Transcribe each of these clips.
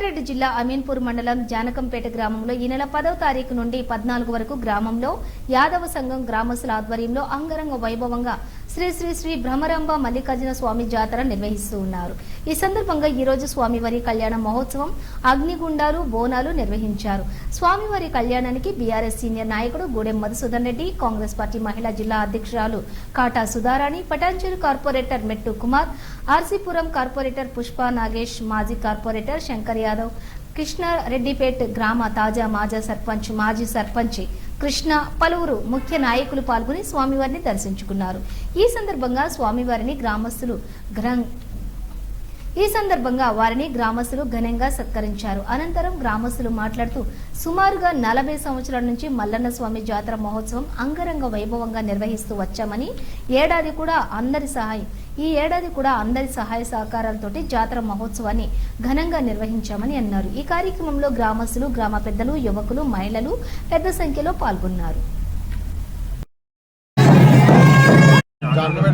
సంగారెడ్డి జిల్లా అమీన్పూర్ మండలం జానకంపేట గ్రామంలో ఈ నెల పదవ తారీఖు నుండి పద్నాలుగు వరకు గ్రామంలో యాదవ సంఘం గ్రామస్తుల ఆధ్వర్యంలో అంగరంగ వైభవంగా శ్రీ శ్రీ శ్రీ భ్రమరాంబ మల్లికార్జున స్వామి జాతర నిర్వహిస్తూ ఉన్నారు. ఈ సందర్భంగా ఈ రోజు స్వామివారి కళ్యాణ మహోత్సవం అగ్నిగుండాలు బోనాలు నిర్వహించారు. స్వామివారి కళ్యాణానికి బీఆర్ఎస్ సీనియర్ నాయకుడు గూడెం మధుసూదన్ రెడ్డి కాంగ్రెస్ పార్టీ మహిళా జిల్లా అధ్యక్షురాలు కాటా సుధారాణి పటాన్చెరు కార్పొరేటర్ మెట్టు కుమార్ ఆర్సీపురం కార్పొరేటర్ పుష్ప నాగేష్ మాజీ కార్పొరేటర్ శంకర్ యాదవ్ కృష్ణారెడ్డిపేట్ గ్రామ తాజా మాజా సర్పంచ్ మాజీ సర్పంచ్ కృష్ణ పలువురు ముఖ్య నాయకులు పాల్గొని స్వామివారిని దర్శించుకున్నారు. ఈ సందర్భంగా స్వామివారిని గ్రామస్తులు గ్రం ఈ సందర్భంగా వారిని గ్రామస్తులు ఘనంగా సత్కరించారు. అనంతరం గ్రామస్తులు మాట్లాడుతూ సుమారుగా నలభై సంవత్సరాల నుంచి మల్లన్న స్వామి జాతర మహోత్సవం అంగరంగ వైభవంగా నిర్వహిస్తూ వచ్చామని ఏడాది కూడా అందరి సహాయం ఈ ఏడాది కూడా అందరి సహాయ సహకారాలతోటి జాతర మహోత్సవాన్ని ఘనంగా నిర్వహించామని అన్నారు. ఈ కార్యక్రమంలో గ్రామస్తులు గ్రామ పెద్దలు యువకులు మహిళలు పెద్ద సంఖ్యలో పాల్గొన్నారు.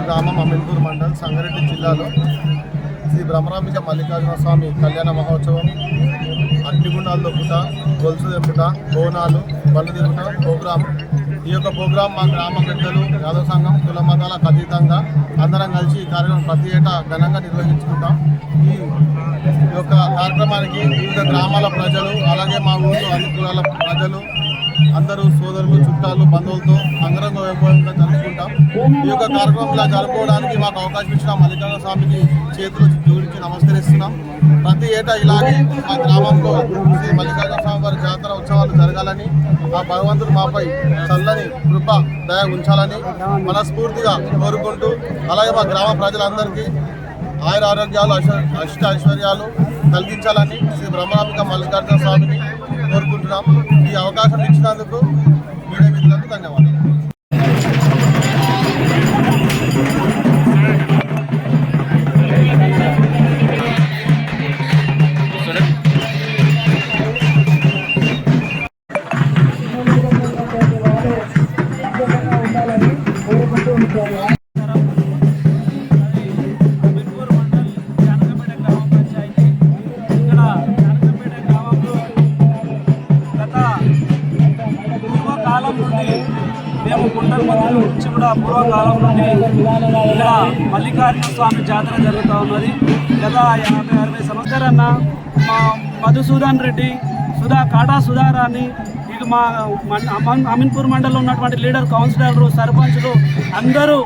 గ్రామం అమీన్పూర్ మండల్ సంగారెడ్డి జిల్లాలో శ్రీ బ్రహ్మరాంబిక మల్లికార్జున స్వామి కళ్యాణ మహోత్సవం అగ్నిగుండాలు దొక్కుట గొలుసు దెప్పుట బోనాలు బళ్ళు దిగుట ప్రోగ్రాం. ఈ యొక్క ప్రోగ్రాం మా గ్రామ పెద్దలు యాదవ సంఘం కుల మతాలకు అతీతంగా అందరం కలిసి ఈ కార్యక్రమం ప్రతి ఏటా ఘనంగా నిర్వహించుకుంటాం. ఈ యొక్క కార్యక్రమానికి వివిధ గ్రామాల ప్రజలు అలాగే మా ఊళ్ళో అన్ని కులాల ప్రజలు అందరూ సోదరులు చుట్టాలు బంధువులతో అంగరంగ వైభవంగా జరుపుకుంటాం. ఈ యొక్క కార్యక్రమంలో జరుపుకోవడానికి మాకు అవకాశం ఇచ్చిన మల్లికార్జున స్వామికి చేతులు జోడించి నమస్కరిస్తున్నాం. ప్రతి ఏటా ఇలాగే మా గ్రామంలో శ్రీ మల్లికార్జున స్వామి వారి జాతర ఉత్సవాలు జరగాలని ఆ భగవంతుడు మాపై చల్లని కృప దయ ఉంచాలని మనస్ఫూర్తిగా కోరుకుంటూ అలాగే మా గ్రామ ప్రజలందరికీ ఆయుర ఆరోగ్యాలు అష్ట ఐశ్వర్యాలు కలిగించాలని శ్రీ బ్రహ్మాంబిక మల్లికార్జున స్వామిని కోరుకుంటున్నాం. ఈ అవకాశం ఇచ్చినందుకు మీడియా మిత్రులకు ధన్యవాదాలు. అమీర్పూర్ మేము గుంటల మధ్యలో నుంచి కూడా పూర్వకాలం నుండి ఇక్కడ మల్లికార్జున స్వామి జాతర జరుగుతూ ఉన్నది. గత యాభై అరవై సంవత్సరాన్న మా మధుసూదన్ రెడ్డి సుధా కాటా సుధారాన్ని ఇక మా మన- అమన్- అమీన్పూర్ మండలంలో ఉన్నటువంటి లీడర్ కౌన్సిలర్లు సర్పంచులు అందరూ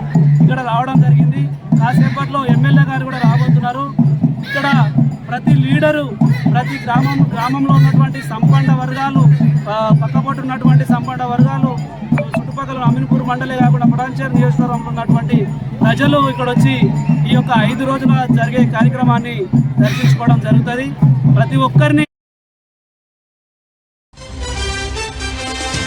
ఇక్కడ రావడం జరిగింది. కాసేపట్లో ఎమ్మెల్యే గారు కూడా రాబోతున్నారు. ఇక్కడ ప్రతి లీడరు ప్రతి గ్రామం గ్రామంలో ఉన్నటువంటి సంపన్న వర్గాలు పక్కపట్టు పక్కపొట్టు ఉన్నటువంటి సంపన్న వర్గాలు చుట్టుపక్కల అమీన్పూర్ మండలే కాకుండా పటాన్చేరు నియోజకవర్గంలో ఉన్నటువంటి ప్రజలు ఇక్కడ వచ్చి ఈ యొక్క ఐదు రోజుల జరిగే కార్యక్రమాన్ని దర్శించుకోవడం జరుగుతుంది. ప్రతి ఒక్కరిని